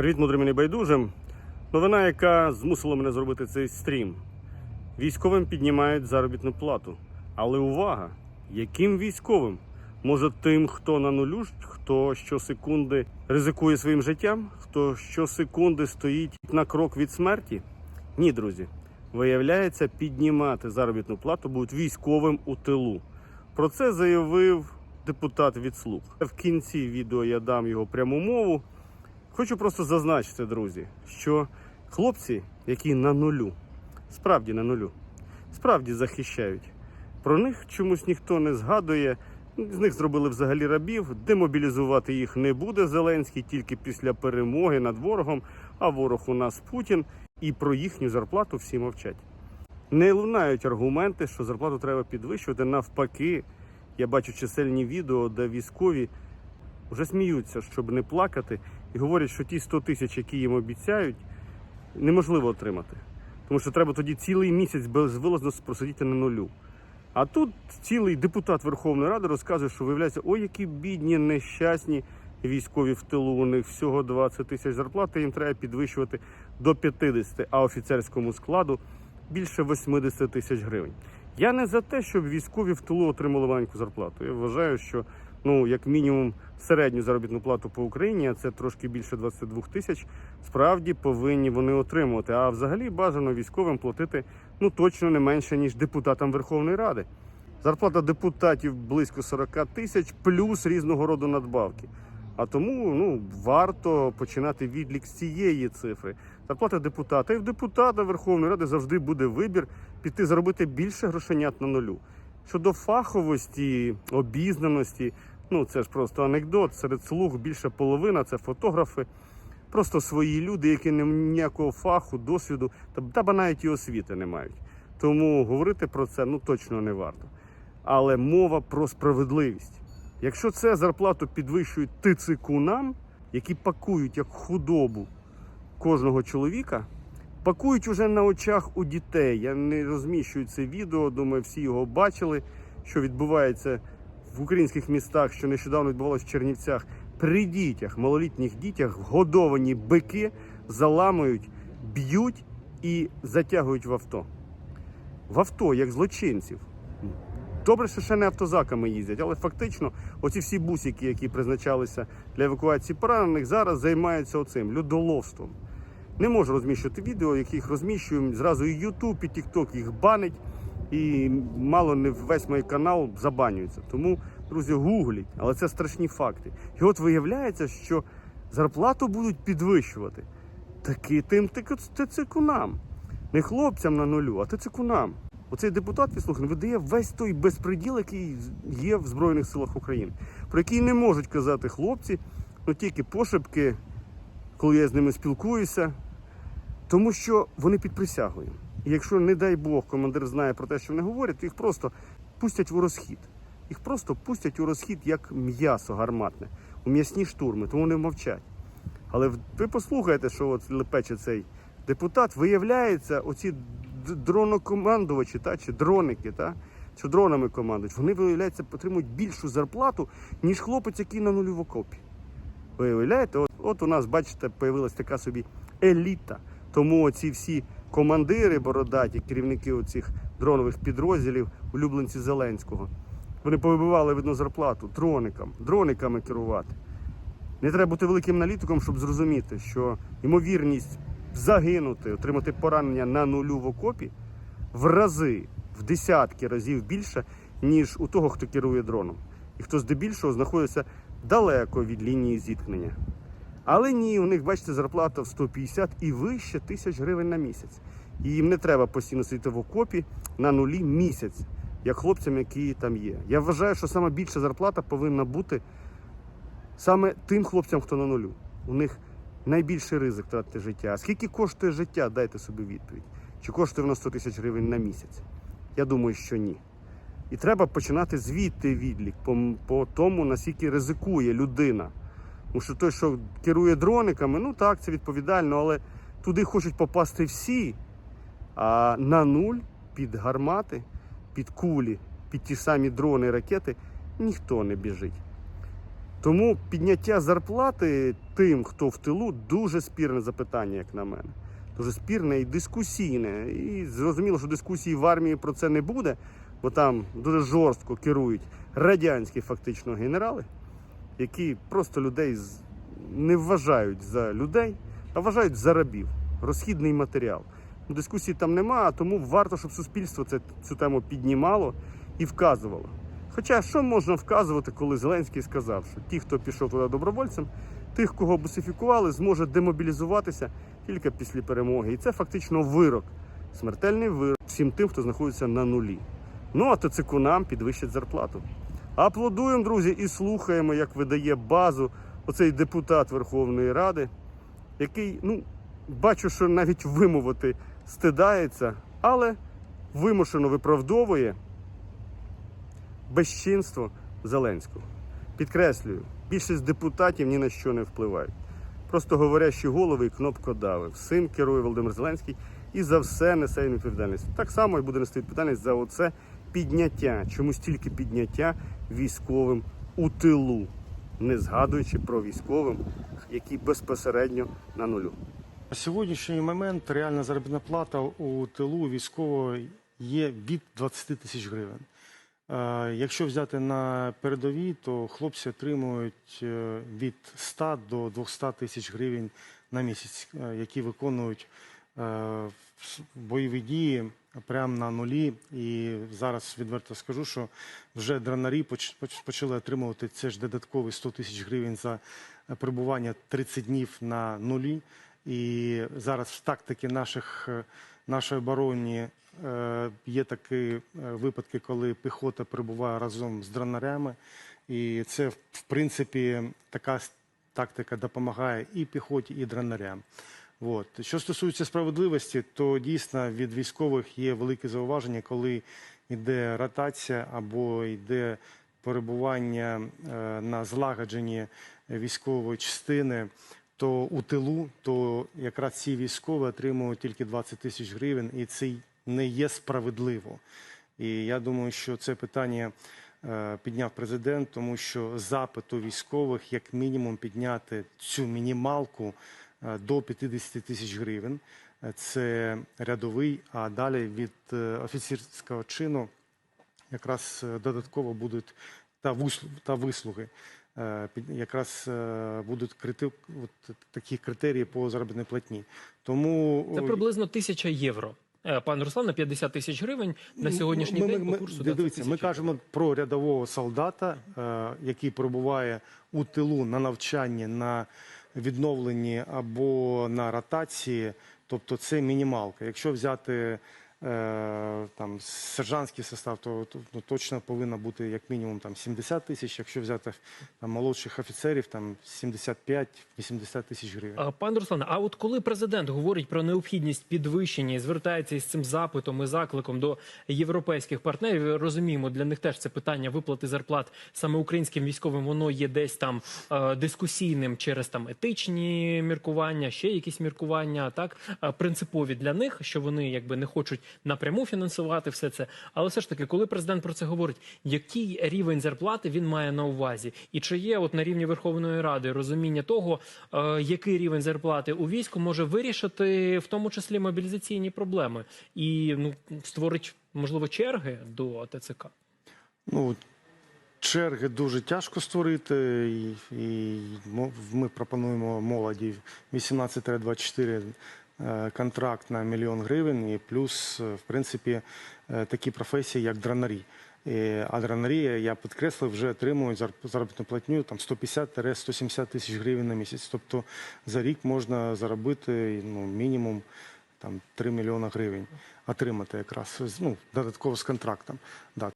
Привіт, мудрим і небайдужим. Новина, яка змусила мене зробити цей стрім. Військовим піднімають заробітну плату. Але увага! Яким військовим? Може тим, хто на нулю, хто щосекунди ризикує своїм життям, хто щосекунди стоїть на крок від смерті? Ні, друзі. Виявляється, піднімати заробітну плату будуть військовим у тилу. Про це заявив депутат від слуг. В кінці відео я дам його пряму мову. Хочу просто зазначити, друзі, що хлопці, які на нулю, справді на нулю, справді захищають. Про них чомусь ніхто не згадує. З них зробили взагалі рабів. Демобілізувати їх не буде Зеленський тільки після перемоги над ворогом, а ворог у нас Путін. І про їхню зарплату всі мовчать. Не лунають аргументи, що зарплату треба підвищувати. Навпаки, я бачу чисельні відео, де військові вже сміються, щоб не плакати, і говорять, що ті 100 тисяч, які їм обіцяють, неможливо отримати. Тому що треба тоді цілий місяць безвилазно просидіти на нулю. А тут цілий депутат Верховної Ради розказує, що виявляється, ой, які бідні, нещасні військові в тилу. У них всього 20 тисяч зарплати, їм треба підвищувати до 50, а офіцерському складу більше 80 тисяч гривень. Я не за те, щоб військові в тилу отримали маленьку зарплату. Я вважаю, що ну як мінімум середню заробітну плату по Україні, а це трошки більше 22 тисяч. Справді повинні вони отримувати. А взагалі бажано військовим платити ну точно не менше ніж депутатам Верховної Ради. Зарплата депутатів близько 40 тисяч, плюс різного роду надбавки. А тому ну варто починати відлік з цієї цифри. Зарплата депутата. І в депутата Верховної Ради завжди буде вибір піти заробити більше грошенят на нулю. Щодо фаховості, обізнаності, ну це ж просто анекдот. Серед слуг більше половина це фотографи, просто свої люди, які не ніякого фаху, досвіду та, ба навіть і освіти не мають. Тому говорити про це ну точно не варто. Але мова про справедливість. Якщо це зарплату підвищують тицикунам, які пакують як худобу кожного чоловіка, пакують уже на очах у дітей. Я не розміщую це відео, думаю, всі його бачили, що відбувається в українських містах, що нещодавно відбувалося в Чернівцях. При дітях, малолітніх дітях, вгодовані бики заламують, б'ють і затягують в авто. В авто, як злочинців. Добре, що ще не автозаками їздять, але фактично оці всі бусики, які призначалися для евакуації поранених, зараз займаються оцим людоловством. Не можу розміщувати відео, яких розміщуємо. Зразу і YouTube, і TikTok їх банить, і мало не весь мій канал забанюється. Тому, друзі, гугліть, але це страшні факти. І от виявляється, що зарплату будуть підвищувати таки тим тицикунам. Не хлопцям на нулю, а тицикунам. Оцей депутат відслуханий видає весь той безпреділ, який є в Збройних силах України, про який не можуть казати хлопці, ну тільки пошепки, коли я з ними спілкуюся, тому що вони під присягою. І якщо, не дай Бог, командир знає про те, що вони говорять, то їх просто пустять у розхід. Їх просто пустять у розхід як м'ясо гарматне, у м'ясні штурми, тому вони мовчать. Але ви послухайте, що от лепече цей депутат, виявляється, оці дронокомандувачі та, чи дроники, та, що дронами командують, вони, виявляється, отримують більшу зарплату, ніж хлопець, який на нулю в окопі. Ви уявляєте, от, от у нас, бачите, появилась така собі еліта. Тому оці всі командири бородаті, керівники оцих дронових підрозділів, улюбленці Зеленського, вони повибивали видно зарплату дроникам, дрониками керувати. Не треба бути великим аналітиком, щоб зрозуміти, що ймовірність загинути, отримати поранення на нулю в окопі в рази, в десятки разів більше, ніж у того, хто керує дроном. І хто здебільшого знаходиться далеко від лінії зіткнення. Але ні, у них, бачите, зарплата в 150 і вище тисяч гривень на місяць. І їм не треба постійно сидіти в окопі на нулі місяць, як хлопцям, які там є. Я вважаю, що саме більша зарплата повинна бути саме тим хлопцям, хто на нулю. У них найбільший ризик втратити життя. А скільки коштує життя, дайте собі відповідь. Чи коштує воно 100 тисяч гривень на місяць? Я думаю, що ні. І треба починати звідти відлік по, по тому, наскільки ризикує людина. Тому що той, що керує дрониками, ну так, це відповідально, але туди хочуть попасти всі, а на нуль під гармати, під кулі, під ті самі дрони, ракети ніхто не біжить. Тому підняття зарплати тим, хто в тилу, дуже спірне запитання, як на мене. Дуже спірне і дискусійне. І зрозуміло, що дискусії в армії про це не буде, бо там дуже жорстко керують радянські фактично генерали, які просто людей не вважають за людей, а вважають за рабів. Розхідний матеріал. Дискусій там нема, тому варто, щоб суспільство це, цю тему піднімало і вказувало. Хоча що можна вказувати, коли Зеленський сказав, що ті, хто пішов туди добровольцем, тих, кого бусифікували, зможе демобілізуватися тільки після перемоги. І це фактично вирок, смертельний вирок всім тим, хто знаходиться на нулі. Ну а ТЦК нам підвищить зарплату. Аплодуємо, друзі, і слухаємо, як видає базу оцей депутат Верховної Ради, який, ну, бачу, що навіть вимовити стидається, але вимушено виправдовує безчинство Зеленського. Підкреслюю, більшість депутатів ні на що не впливають. Просто говорящі голови і кнопкодави. Всім керує Володимир Зеленський і за все несе відповідальність. Так само і буде нести відповідальність за оце підняття. Чомусь тільки підняття військовим у тилу, не згадуючи про військовим, які безпосередньо на нулю. На сьогоднішній момент реальна заробітна плата у тилу військового є від 20 тисяч гривень. Е, Якщо взяти на передовій, то хлопці отримують е, від 100 до 200 тисяч гривень на місяць, е, які виконують бойові дії прямо на нулі. І зараз відверто скажу, що вже дранарі поч- поч- почали отримувати це ж додаткові 100 тисяч гривень за перебування 30 днів на нулі. І зараз в тактики наших, нашої оборони е, є такі е, випадки, коли піхота перебуває разом з дронарями. І це, в принципі, така тактика допомагає і піхоті, і дронарям. От. Що стосується справедливості, то дійсно від військових є велике зауваження, коли йде ротація або йде перебування е, на злагодженні військової частини, то у тилу, то якраз ці військові отримують тільки 20 тисяч гривень, і це не є справедливо. І я думаю, що це питання е, підняв президент, тому що запит у військових як мінімум підняти цю мінімалку до 50 тисяч гривень. Е, Це рядовий, а далі від е, офіцерського чину якраз е, додатково будуть та та вислуги. е, Якраз е, будуть крити, от такі критерії по заробітній платні. Тому Це приблизно тисяча євро. Е, Пане Руслане, 50 тисяч гривень на сьогоднішній ми, день ми, по курсу. ми, 20 дивіться, ми кажемо про рядового солдата, е, який перебуває у тилу на навчанні, на відновленні або на ротації. Тобто це мінімалка. Якщо взяти там сержантський состав, то, то ну, точно повинно бути як мінімум там 70 тисяч. Якщо взяти там молодших офіцерів, там 75-80 тисяч гривень. А, Пане Руслане, а от коли президент говорить про необхідність підвищення і звертається із цим запитом і закликом до європейських партнерів, розуміємо, для них теж це питання виплати зарплат саме українським військовим, воно є десь там е, дискусійним через там етичні міркування, ще якісь міркування, так е, принципові для них, що вони якби не хочуть напряму фінансувати все це. Але все ж таки, коли президент про це говорить, який рівень зарплати він має на увазі, і чи є от на рівні Верховної Ради розуміння того, е, який рівень зарплати у війську може вирішити в тому числі мобілізаційні проблеми і ну створить можливо черги до ТЦК? Ну, черги дуже тяжко створити, і, і ми пропонуємо молоді 18-24 е, контракт на мільйон гривень, і плюс, е, в принципі, е, такі професії, як дронарі. Е, А дронарі, я підкреслив, вже отримують заробітну платню там 150-170 тисяч гривень на місяць. Тобто за рік можна заробити ну, мінімум там 3 мільйона гривень отримати якраз ну, додатково з контрактом.